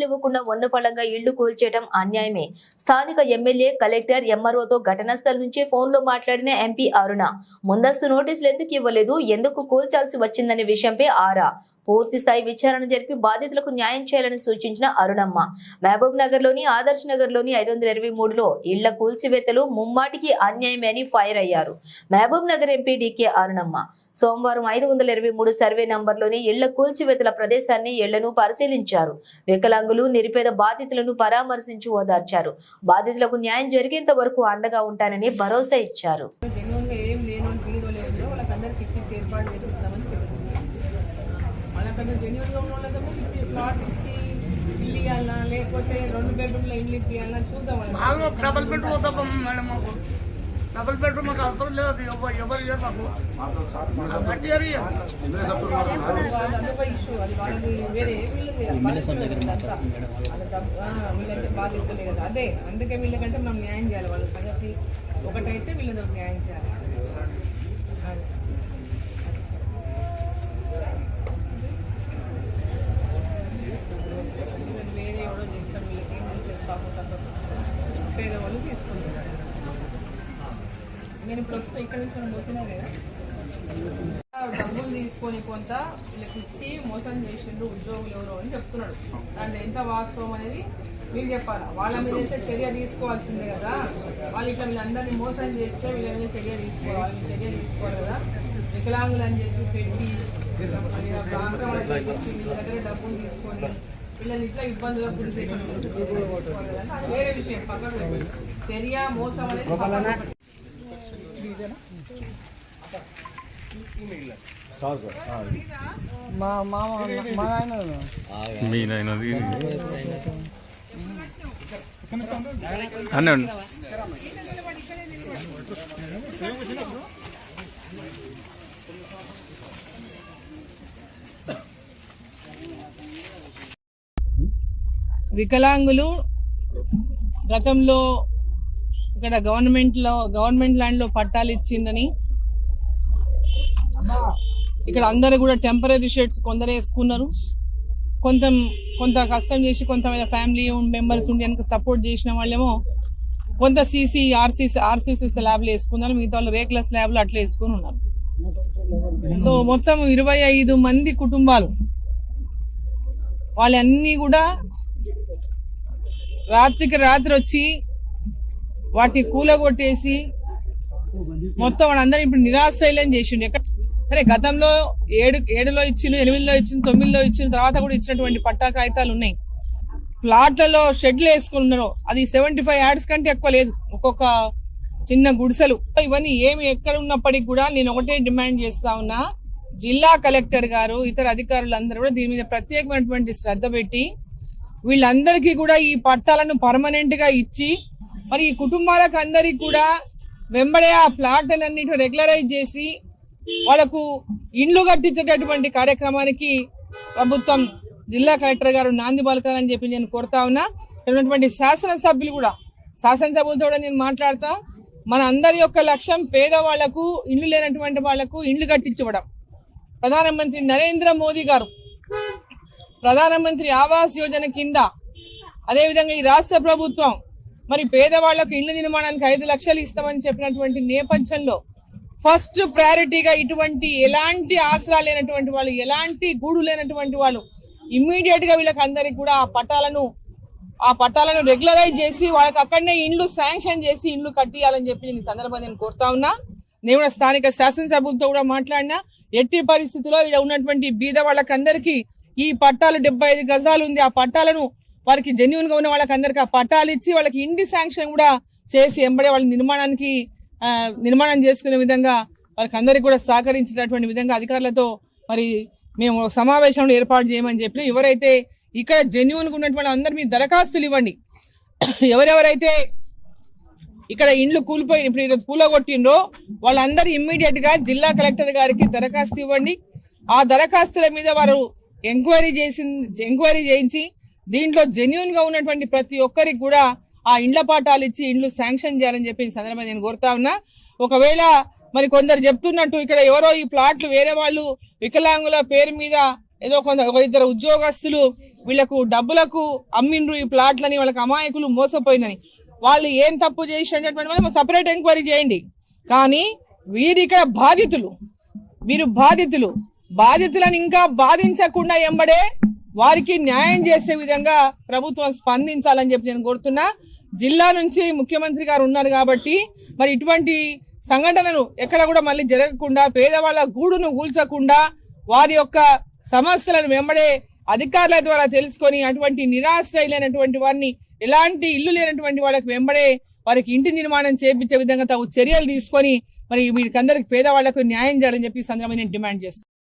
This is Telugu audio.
నోటీసులు ఇవ్వకుండా ఉన్నపళంగా ఇళ్ళు కూల్చేయడం అన్యాయమే. స్థానిక ఎమ్మెల్యే కలెక్టర్ ఎంఆర్ఓతో ఘటనా స్థలం నుంచి ఫోన్లో మాట్లాడిన ఎంపీ అరుణ ముందస్తు నోటీసులు ఎందుకు ఇవ్వలేదు? ఎందుకు కూల్చాల్సి వచ్చిందనే విషయంపై ఆరా. పూర్తి స్థాయి విచారణ జరిపి బాధితులకు న్యాయం చేయాలని సూచించిన అరుణమ్మ మహబూబ్ నగర్లోని ఆదర్శ్ నగర్లోని ఐదు వందల ఇరవై మూడులో ఇళ్ళ కూల్చివేతలు ముమ్మాటికి అన్యాయమే అని ఫైర్ అయ్యారు. మహబూబ్ నగర్ ఎంపీ డికే అరుణమ్మ సోమవారం ఐదు వందల ఇరవై మూడు సర్వే నంబర్లోని ఇళ్ళ కూల్చివేతల ప్రదేశాన్ని ఇళ్ళను పరిశీలించారు. వికలాంగులు నిరుపేద బాధితులను పరామర్శించి ఓదార్చారు. బాధితులకు న్యాయం జరిగేంత వరకు అండగా ఉంటానని భరోసా ఇచ్చారు. లేకపోతే రెండు బెడ్రూమ్ల ఇల్లు ఇప్పియాలన్నా చూద్దాం డబుల్ బెడ్రూమ్ మాకు అవసరం లేదు అది ఎవరు ఎవరు ఇయ్యరు మాకు. గట్టి వీళ్ళకి బాధితులే కదా. అదే అందుకే వీళ్ళకంటే మనం న్యాయం చేయాలి. వాళ్ళ సంగతి ఒకటైతే వీళ్ళతో న్యాయం చేయాలి. వేరే ఎవడో చేస్తారు వీళ్ళకి ఏం చేస్తారు పాపం తప్పదు. పేదవాళ్ళు తీసుకుంటున్నారు నేను ఇప్పుడు వస్తే ఇక్కడ నుంచి మనం పోతున్నా కదా. డబ్బులు తీసుకొని కొంత వీళ్ళకి ఇచ్చి మోసం చేసిండు ఉద్యోగులు ఎవరు అని చెప్తున్నాడు. దాంట్లో ఎంత వాస్తవం అనేది మీరు చెప్పాలి? వాళ్ళ మీద అయితే చర్య తీసుకోవాల్సిందే కదా. వాళ్ళు ఇట్లా వీళ్ళందరినీ మోసం చేస్తే వీళ్ళ మీద చర్య తీసుకోవాలి చర్య తీసుకోవాలి కదా. వికలాంగులు అని చెప్పి పెట్టి మరి ఆ వీళ్ళ దగ్గర డబ్బులు తీసుకొని వీళ్ళని ఇట్లా ఇబ్బందులకు గురి చేయడం వేరే విషయం పక్కన చర్య మోసం అనేది మా మామ మా ఆయన మీ నాయనది అన్న వికలాంగులు గతంలో ఇక్కడ గవర్నమెంట్లో గవర్నమెంట్ ల్యాండ్లో పట్టాలు ఇచ్చిందని ఇక్కడ అందరూ కూడా టెంపరీ షర్ట్స్ కొందరు వేసుకున్నారు. కొంత కొంత కష్టం చేసి కొంత ఫ్యామిలీ మెంబర్స్ ఉండి వెనక సపోర్ట్ చేసిన వాళ్ళేమో కొంత సీసీ ఆర్సీసీ ఆర్సీసీ స్లాబ్లు వేసుకున్నారు. మిగతా వాళ్ళు రేకుల స్లాబ్లు అట్లా వేసుకుని ఉన్నారు. సో మొత్తం ఇరవై ఐదు మంది కుటుంబాలు. వాళ్ళన్నీ కూడా రాత్రికి రాత్రి వచ్చి వాటిని కూలగొట్టేసి మొత్తం వాళ్ళందరూ ఇప్పుడు నిరాశైలం చేసిండు. ఎక్కడ సరే గతంలో ఏడు ఏడులో ఇచ్చిన ఎనిమిదిలో ఇచ్చిన తొమ్మిదిలో ఇచ్చిన తర్వాత కూడా ఇచ్చినటువంటి పట్టా కాగితాలు ఉన్నాయి. ప్లాట్లలో షెడ్లు వేసుకుని ఉన్నారు అది సెవెంటీ ఫైవ్ యాడ్స్ కంటే ఎక్కువ లేదు. ఒక్కొక్క చిన్న గుడిసెలు. ఇవన్నీ ఏమి ఎక్కడ ఉన్నప్పటికీ కూడా నేను ఒకటే డిమాండ్ చేస్తా ఉన్నా జిల్లా కలెక్టర్ గారు ఇతర అధికారులందరూ కూడా దీని మీద ప్రత్యేకమైనటువంటి శ్రద్ధ పెట్టి వీళ్ళందరికీ కూడా ఈ పట్టాలను పర్మనెంట్గా ఇచ్చి మరి ఈ కుటుంబాలకు అందరికి కూడా వెంబడే ఆ ప్లాట్ అన్నిటి రెగ్యులరైజ్ చేసి వాళ్ళకు ఇండ్లు కట్టించేటటువంటి కార్యక్రమానికి ప్రభుత్వం జిల్లా కలెక్టర్ గారు నాంది పలకాలని చెప్పి నేను కోరుతా ఉన్నా. ఉన్నటువంటి శాసనసభ్యులు కూడా శాసనసభ్యులతో కూడా నేను మాట్లాడతా. మన అందరి యొక్క లక్ష్యం పేదవాళ్ళకు ఇండ్లు లేనటువంటి వాళ్ళకు ఇండ్లు కట్టించడం ప్రధానమంత్రి నరేంద్ర మోదీ గారు ప్రధానమంత్రి ఆవాస్ యోజన కింద అదేవిధంగా ఈ రాష్ట్ర ప్రభుత్వం మరి పేదవాళ్ళకు ఇళ్ళ నిర్మాణానికి ఐదు లక్షలు ఇస్తామని చెప్పినటువంటి నేపథ్యంలో ఫస్ట్ ప్రయారిటీగా ఇటువంటి ఎలాంటి ఆసరా లేనటువంటి వాళ్ళు ఎలాంటి గూడు లేనటువంటి వాళ్ళు ఇమ్మీడియట్గా వీళ్ళకి అందరికి కూడా ఆ పట్టాలను ఆ పట్టాలను రెగ్యులరైజ్ చేసి వాళ్ళకి అక్కడనే ఇండ్లు శాంక్షన్ చేసి ఇండ్లు కట్టియాలని చెప్పి నేను ఈ సందర్భంగా నేను కోరుతా ఉన్నా. నేను కూడా స్థానిక శాసనసభ్యులతో కూడా మాట్లాడినా. ఎట్టి పరిస్థితుల్లో ఇక్కడ ఉన్నటువంటి బీద వాళ్ళకందరికీ ఈ పట్టాలు డెబ్బై ఐదు గజాలు ఉంది. ఆ పట్టాలను వారికి జెన్యున్గా ఉన్న వాళ్ళకి అందరికీ ఆ పట్టాలు ఇచ్చి వాళ్ళకి ఇంటి శాంక్షన్ కూడా చేసి ఎంబడే వాళ్ళ నిర్మాణానికి నిర్మాణం చేసుకునే విధంగా వారికి అందరికీ కూడా సహకరించినటువంటి విధంగా అధికారులతో మరి మేము సమావేశంలో ఏర్పాటు చేయమని చెప్పిన ఎవరైతే ఇక్కడ జెన్యున్గా ఉన్నటువంటి అందరు మీ దరఖాస్తులు ఇవ్వండి. ఎవరెవరైతే ఇక్కడ ఇండ్లు కూలిపోయి ఇప్పుడు ఈరోజు కూలగొట్టిండ్రో వాళ్ళందరూ ఇమ్మీడియట్గా జిల్లా కలెక్టర్ గారికి దరఖాస్తు ఇవ్వండి. ఆ దరఖాస్తుల మీద వారు ఎంక్వైరీ చేసి ఎంక్వైరీ చేయించి దీంట్లో జెన్యున్గా ఉన్నటువంటి ప్రతి ఒక్కరికి కూడా ఆ ఇండ్ల పాఠాలు ఇచ్చి ఇండ్లు శాంక్షన్ చేయాలని చెప్పి ఈ సందర్భంగా నేను కోరుతా ఉన్నా. ఒకవేళ మరి కొందరు చెప్తున్నట్టు ఇక్కడ ఎవరో ఈ ప్లాట్లు వేరే వాళ్ళు వికలాంగుల పేరు మీద ఏదో కొంత ఒక ఇద్దరు ఉద్యోగస్తులు వీళ్ళకు డబ్బులకు అమ్మిండ్రు ఈ ప్లాట్లని వాళ్ళకి అమాయకులు మోసపోయినని. వాళ్ళు ఏం తప్పు చేసినటువంటి సపరేట్ ఎంక్వైరీ చేయండి. కానీ వీరి ఇక్కడ బాధితులు వీరు బాధితులు. బాధితులను ఇంకా బాధించకుండా ఎంబడే వారికి న్యాయం చేసే విధంగా ప్రభుత్వం స్పందించాలని చెప్పి నేను కోరుతున్నా. జిల్లా నుంచి ముఖ్యమంత్రి గారు ఉన్నారు కాబట్టి మరి ఇటువంటి సంఘటనలు ఎక్కడ కూడా మళ్ళీ జరగకుండా పేదవాళ్ళ గూడును కూల్చకుండా వారి యొక్క సమస్యలను వెంబడే అధికారుల ద్వారా తెలుసుకొని అటువంటి నిరాశ్రయులైనటువంటి వారిని ఎలాంటి ఇల్లు లేనటువంటి వాళ్ళకి వెంబడే వారికి ఇంటి నిర్మాణం చేపించే విధంగా తగు చర్యలు తీసుకొని మరి వీరికందరికి పేదవాళ్ళకు న్యాయం చేయాలని చెప్పి సందర్భంగా నేను డిమాండ్ చేస్తాను